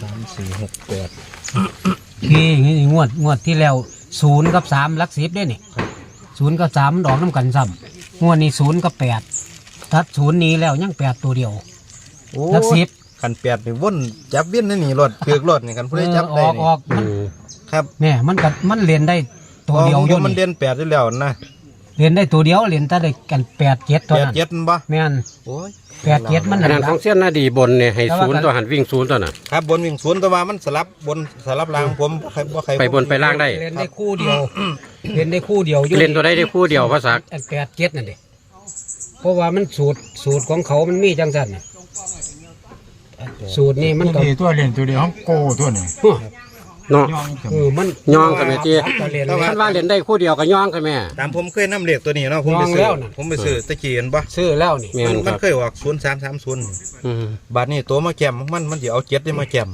สามสี่หกแปดนี่นี่งวดงวดที่แล้วศูนย์กับสามหลักสิบได้นี่ศูนย์กับสามมันออกน้ำกันซ้ำงวดนี้ศูนย์กับแปดทัดศูนย์นี้แล้วยังแปดตัวเดียวโอ้หลักสิบขันแปดนี่วนจับเวียนนี่นี่รถเกือกรถนี่กันผู้ใดจับเอได้อออกนี่ออกมันครับเนี่ยมันกับมันเรียนได้ตัวเดียวออยู่มันนี่เด่นแปดได้แล้วนะ เรียนได้ตัวเดียวเรียนแต่ได้กันแปดเจ็ดแปเท่าดนั้นเจ็ดมันบ่แม่นโอ้ยแปดเจ็ดมันขนาดของเส้นหน้าดีบนเนี่ยให้ศูนย์ตัวหันวิ่งศูนย์ตัวน่ะ ครับบนวิ่งสวนแต่ว่ามันสลับบนสลับล่างผมบ่ใครบ่ใครไปบนไปล่างได้ เรียนได้คู่เดียวเรียนได้คู่เดียวอยู่เล่นตัวได้ได้คู่เดียวภาษาอันแปดเจ็ดนั่นเองเพราะว่ามันสูตรสูตรของเขามันมีจังสันน่ะสูตรนี่มันตัวก็นี้ตัวเล่นตัวเดียวของโกตัวนี้ฮ้อ เนาะ ย่องถึงเออมันย่องกันไหมเจ๊ก็เรียนท่านว่าเล่นได้คู่เดียวก็ย่องกันแม่ ตามผมเคยนำเลขตัวนี้เนาะผมไปลองซื้แล้อวน่ะ ผมไปซื้อตะกี้เห็นบ่ซื้อแล้วนี่แม่มันนคมันรับเคยออก0330อืมบาทนี้ตัวมาแกมมันมันสิเอาเจ็ดได้มาแกม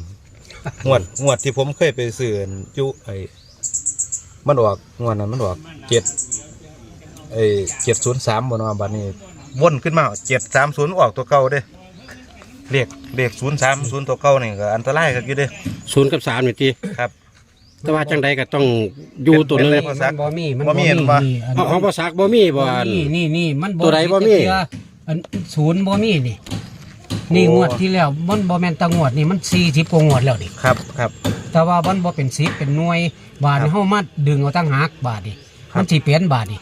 งวดงวดที่ผมเคยไปซื้อจุไอ้มันออกงวดนั้นมันออกเจ็ดไอ้เจ็ดศูนย์สามบนว่าบาทนี้วนขึ้นมาเจ็ดสามศูนย์ออกตัวเก่าเด้ เลขเลขศูนย์สามศูนย์ตัวเก่านี่ก็อันตรายครับอยู่เด้ศูนย์กับสามนี่ทีครับ แต่ว่าจังใดก็ต้องอยู่ตัวหนึงเป็นมันบ่มีมันบ่มีเห็นปะนี่อันเอาของภาษาบ่มีบ่อันนี่นี่นี่มันตัวใดบ่มีเทื่ออันศูนย์บ่มีนี่ นี่งวดที่แล้วมันบ่แม่นแตางวดนี่มันสี่สิบกว่างวดแล้วนี่ครับครับ แต่ว่ามันบ่เป็นสิบเป็นหน่วยบาทครับเฮามาดึงเอาตั้งหักบาทนี่ครับ มันสิเปลี่ยนบาทนี่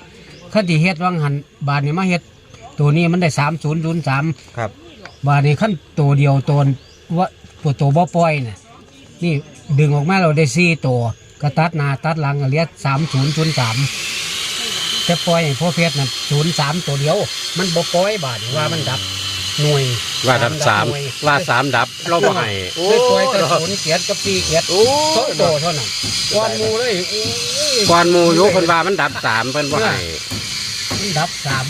คันที่เฮ็ดวังหันบาทนี่มาเฮ็ดตัวนี้มันได้3003 ครับ บาทนี่ขั้นตัวเดียวตัวว่าตัวตัวบ่ปล่อยน่ะนี่ดึงออกมาเราได้สี่ตัวก็ตัดหน้าตัดหลังก็เหลียสามศูนย์ศูนย์สามจะปล่อยให้พ่อเพชรน่ะศูนย์สามตัวเดียว มันบ่ปล่อยบาทนี่ว่ามันดับหน่วยว่าดับสามหน่วยว่าสามดับเราบ่ให้เลยปล่อยแต่ศูนย์เกียรติกับสี่เกียรติโอ้สองตัวเท่านั้นก้อนหมูเลยโอ้ยก่อนหมู่อยู่เพิ่นว่ามันดับสามเพิ่นบ่ให้มันดับสาม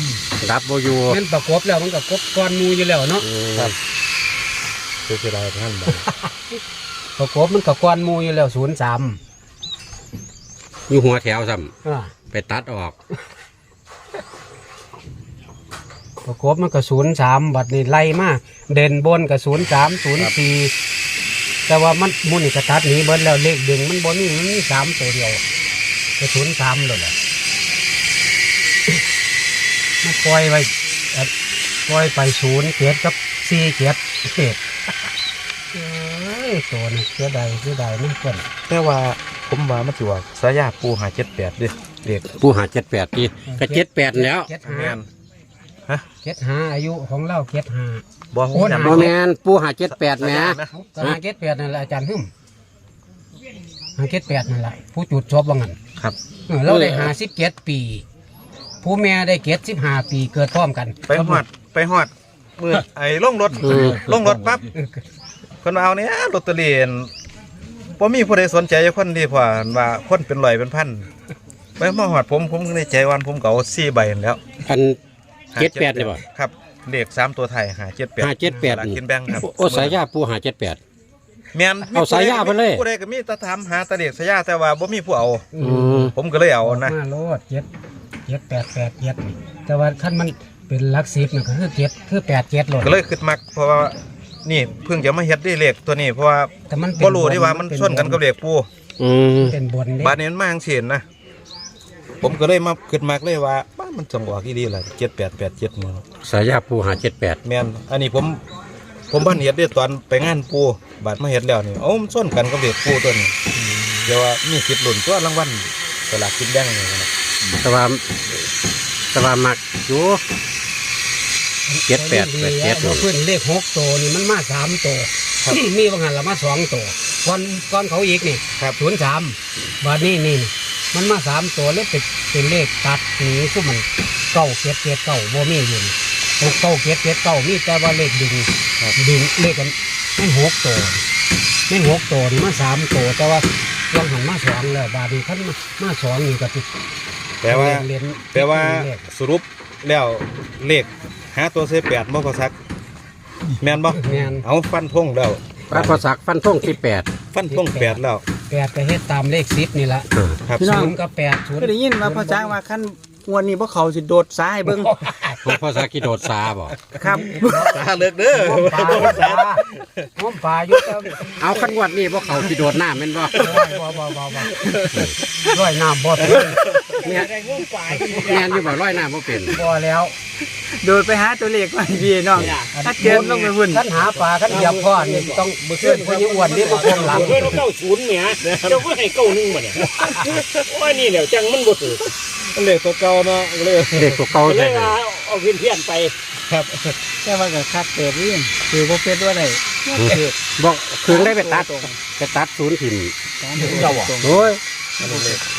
ดับบ่อยู่มันประกบแล้วมันก็กบก้อนหมูอยู่แล้วเนาะอืมครับคือสิได้ท่านบ่ประกบมันก็ก้อนหมูอยู่แล้วศูนย์สามอยู่หัวแถวซ้ำอ่าไปตัดออกประกบมันก็ศูนย์สามบัดนี้ไล่มาเด่นบนก็ศูนย์สามศูนย์สี่แต่ว่ามันมุนกระตัดหนีเบิดแล้วเลขดึงมันบนนี่มันมีสามตัวเดียวก็ศูนย์สามเลยแหละ มันปล่อยไว้เอ่อปล่อยไปศูนย์เกียรติกับสี่เกียรติเจ็ดเอ้ยตัวนี้เสียดายเสียดายมันเกินแต่ว่าผมว่ามันสิว่าสายาปูหาเจ็ดแปดเด้เลขผู้หา78ทีก็78แล้วเกียรติแม่หานเกียรติหาอายุของเราเกียรติหาบ่โอ้ย จำบ่แม่นผู้หา78แหมก็หาเก็ดแปดนั่นแหละอาจารย์หึมหาเก็ดแปดนั่นแหละผู้จุดชอบว่างั้นครับ เออเราได้หาสิบเจ็ดปี ผู้แม่ได้เก็ดสิบห้าปีเกิดพร้อมกันไปหอดไปหอดมือไอ้ลงรถอืมลงรถปั๊บเพิ่นว่าเอาเนี่ยลอตเตอรี่อั่นบ่มีผู้ใดสนใจคนดีพอว่าคนเป็นร้อยเป็นพันไปมาหอดผมผมในใจวันผมก็เอา4ใบนั่นแหล้วอัน78นี่บ่ครับเลขสามตัวไทยหาเจ็ดแปดห้าเจ็ดแปดลากินแบงครับโอ้สายยาผู้หา78แม่นเอาสายยาไปเลยผู้ใดก็มีแตะถามหาแตะเลขสายยาแต่ว่าบ่มีผู้เอาอืมผมก็เลยเอานะมาโลดเจ็ด เจ็ดแปดแปดเจ็ดนี่แต่ว่าขั้นมันเป็นหลักสิบนี่ก็คือเจ็ดคือแปดเจ็ดโลดก็เลยคิดมักเพราะว่านี่เพิ่งจะมาเฮ็ดได้เลขตัวนี้เพราะว่าแต่มันเป็นบ่รู้ที่ว่ามันเป็ชนกันกับเลขปูอืมเป็นบนเด้บาดนี้มันมาจังซี่นะผมก็เลยมาคิดมักเลยว่าบ้านมันจังหวะที่ดีล่ะ7887นี่สายยาผู้หา78แม่นอันนี้ผมผมบ้านเฮ็ดได้ตอนไปงานปูบาดมาเฮ็ดแล้วนี่เอ้ามันชนกันกับเลขปูตัวนี้เดี๋ยวว่ามีสิทธิ์ลุ้นตัวรางวัลสลากกินแบ่งนี่นะ แต่ว่าแต่ว่ามักอยู่เจ็ดแปดแปดเจ็ดตัวเพื่อนเลขหกตัวนี่มันมาสามตัวมีบางหันละมาสองตัวก่อนก่อนเขาอีกนี่ครับศูนย์สามบาทนี้นี่มันมาสามตัวแล้วเป็นเป็นเลขตัดหนีซุมันเก้าเจ็ดเจ็ดเก้าบ่มีอยู่นี่หกเก้าเจ็ดเจ็ดเก้ามีแต่ว่าเลขดึงดึงเลขกันไม่หกตัวไม่หกตัวนี่มาสามตัวแต่ว่าลองหันมาสองแล้วบาทนี้ขั้นมามาสองนี่ก็ติด แปลว่าเรียนแปลว่าเลขสรุปแล้วเลขหาตัวเซแปดบ่พอสัก แม่นบ่แม่น เอาฟันพงแล้วพระพศักดิ์ฟันทงที่แปดฟันพงแปดแล้ว แปดก็เฮ็ดตามเลขสิบนี่ละครับพี่น้อง ศูนย์ก็แปดศูนย์ก็ได้ยินว่าพ่อจ้างว่าขั้นงวันนี้พวกเขาสิโดดซ้ายเบิ้งโของพ่อสากิโดดซาบ่ครับตาเลิกเด้อง้มปลาจ้าง้มปลาอยู่แต่เอาขันงวดนี่บ่เขากิโดดน้ำแม่นบ่บ่บ่บ่บ่ร้อยน้ำบ่ถึงเนี่ยแม่นอยู่บ่ร้อยน้ำบ่เป็นบ่แล้วโดดไปหาตัวเลขมาพี่น้องถ้าเจอลงไปวุ่นคันหาปลาคันเหยียบพ่อนี่ต้องเพื่อนคนนี้อ้วนนี่มาคงหลังเพื่อนเก้าศูนย์เนี่ยเจ้าก็ให้เก้าหนึ่งมาเนี่ยโอ้ยนี่เดี๋ยวจังมันบ่ถือ เลขตัวเก่าเนาะเลยเด็กตัวเก่าเลใช่ยไหมว่าเอาเพี้ยนเพี้ยนไปแค่ว่ากับคัดเติบเรื่องคือพวกเป็ดว่าไรบอกคืนได้ไปตัดไปตัดศูนย์ถิ่นเจ้าอะโอ้ย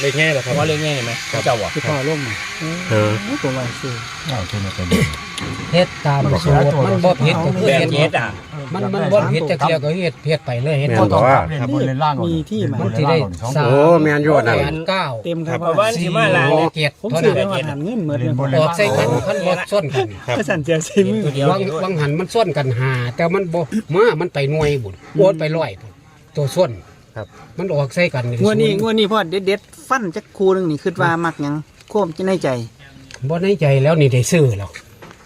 เลขง่ายเหรอครับว่าเรื่องง่ายไหมเจ้าอะคือพ่อลงมาเออผมว่าซื้อเอาตัวนี้ไป เฮ็ดตามสูตรมันบ่ผิดก็คือแบบเฮ็ดเย็ดอะมันมันบ่ผิดจะเคลียร์ก็เฮ็ดเฮ็ดไปเลยเฮ็ดแม่บ่นต้บ่องว่าเล่นบนเล่นล่างมีที่มามันสิได้สามโอ้แม่นอยู่อันนั้นแปดเก้าเต็มครับเพราะว่าสิมาลางโอเนี่ยเกียรติผมเท่าซื้อนั้นไปว่าหันเงินเหมือนกันออกใส่กันคันบ่ส้นกันก็สั่นเสียใส่มือตัวเดียวบางบางหันมันส้นกันหาแต่มันบ่มามันไปหน่วยบุญโอนไปร้อยพุ่นตัวส้นครับ มันออกใส่กันงวดนี้งวดนี้พ่อเด็ดเด็ดๆฟันจักคูหนึงนี่คิดว่ามักหยังโค้มจะในใจบ่ในใจแล้วนี่ได้ซื้อแล้ว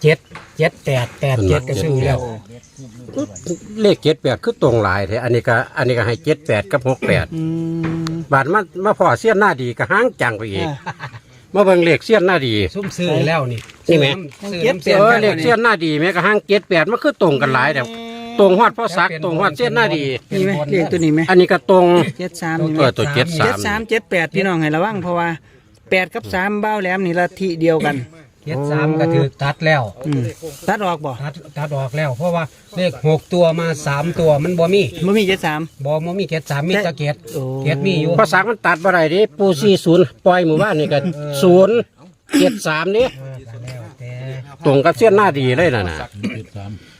เจ็ดเจ็ดแปดแปดเจ็ดก็ซื้อแล้วเลขเจ็ดแปดคือตรงหลายแท้อันนี้ก็อันนี้ก็ให้เจ็ดแปดกับหกแปดอืมบาทมามาพอเสี้ยนหน้าดีก็ห้างจังไปอีกอ่ามาเบิ่งเลขเสี้ยนหน้าดีซุ่มซื้อแล้วนี่นี่ไหมซื้อเจ็ดน้ำแปเสียดเออเลขเสี้ยนหน้าดีแม้ก็ห้างเจ็ดแปดมันคือตรงกันหลายแต่ตรงฮอดพ่อซักตรงฮอดเสี้ยนหน้าดีนี่ไหมเลขตัวนี้ไหมอันนี้ก็ตรงเจ็ดสามนี่ไหมเออตัวเจ็ดสาเจ็ดมสามเจ็ดแปดพี่น้องให้ระวังเพราะว่าแปดกับสามเบ้าแหลมนี่ละทีเดียวกัน เจ็ดสามก็ถือตัดแล้ว อืมตัดออกบ่ตัดตัดออกแล้ว เพราะว่าเลขหกตัวมาสามตัวมันบ่มีมันมีเจ็ดสาม บ่บ่มีเจ็ดสามมีแตะเกียรโอ้เกียรมีอยู่พ่อซักมันตัดบ่ได้ดิปูสี่ศูนย์ปล่อยหมู่บ้านนี่ก็ศูนย์เจ็ดสามนี่แล้วแต่ตรงกับเสี้ยนหน้าดีเลยน่ะนะ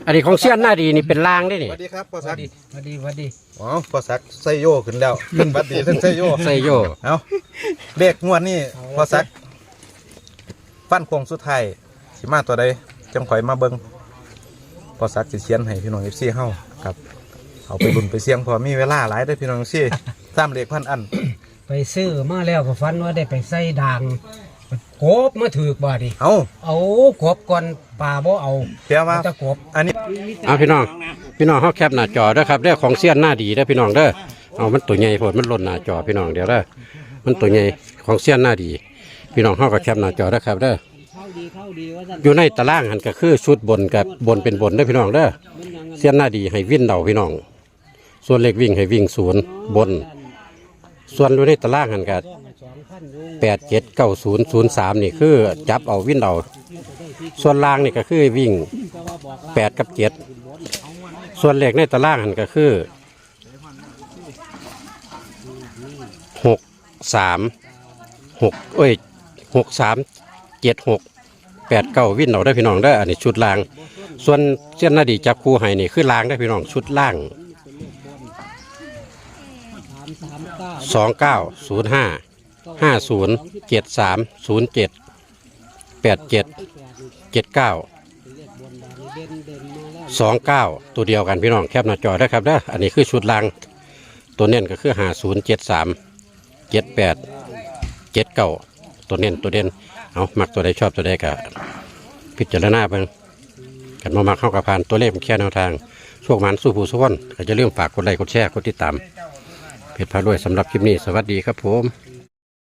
อันนี้ของเสี้ยนหน้าดีนี่เป็นลางได้สนี่วัสดีครับพ่อสซัวักสดีสวัสดีสวัสดีอ๋อพ่อซักไซโยขึ้นแล้วขึ้นบัดดีขึ้นไซโยใส่โย เอาเลขงวดนี่พ่อซัก ฟันโคงสุดท้ายสิมาตัวใดจังข่อยมาเบิ่งพ่อซักสิเขียนให้พี่น้อง FC เฮาครับเอาไปบุญไปเสี่ยงพอมีเวลาหลายได้อพี่น้อง FC ตามเลขพันอัน ไปซื้อมาแล้วก็ฝันว่าได้ไปใส่ด่างกบมาถือกบ่ดิเอาเอากบก่อนป่าบ่เอาแปลว่าเอาแตะกบ อันนี้ เอาพี่น้องพี่น้องเฮาแคปหน้าจอเด้อครับเด้อของเสี้ยนหน้าดีเด้อพี่น้องเด้อเอามันตัวใหญ่โพดมันหล่นหน้าจอพี่น้องเดี๋ยวเด้อมันตัวใหญ่ของเสี้ยนหน้าดี พี่น้องเฮาก็แคปหน้าจอเด้อครับเด้ออยู่ในตารางหันก็คือชุดบนกับบนเป็นบนเด้อพี่น้องเด้อเสี้ยนหน้าดีให้วิ่งเดาพี่น้อง ส่วนเล็กวิ่งให้วิ่งศูนย์บน ส่วนอยู่ในตารางหันก็แปดเจ็ดเก้าศูนย์ศูนย์สามนี่คือจับเอาวิ่งเดาส่วนล่างนี่ก็คือวิ่งแปดกับเจ็ดส่วนเลขในตารางหันก็คือหกสามหกเอ้ย หกสามเจ็ดหกแปดเก้าวิ่นเอาได้พี่น้องได้ออันนี้ชุดล่าง ส่วนเส้นนาดีจับคู่ให้นี่คือล่างได้พี่น้องชุดล่างสองเก้าศูนย์ห้าห้าศูนย์เจ็ดสามศูนย์เจ็ดแปดเจ็ดเจ็ดเก้าสองเก้าตัวเดียวกันพี่น้องแคบหน้าจอได้ครับเด้ออันนี้คือชุดล่าง ตัวเน้นก็คือหาศูนย์เจ็ดสามเจ็ดแปดเจ็ดเก้า ตัวเน้นตัวเด่นเอามักตัวใดชอบตัวใดก็พิจารณาเบิ่งกันมามาเข้ากับพานตัวเลขมันแค่แนวทางโชคมันสู้ผู้สู้คนก็จะเรื่องฝากกดไลค์กดแชร์กดติดตามเพจพารวยสำหรับคลิปนี้สวัสดีครับผม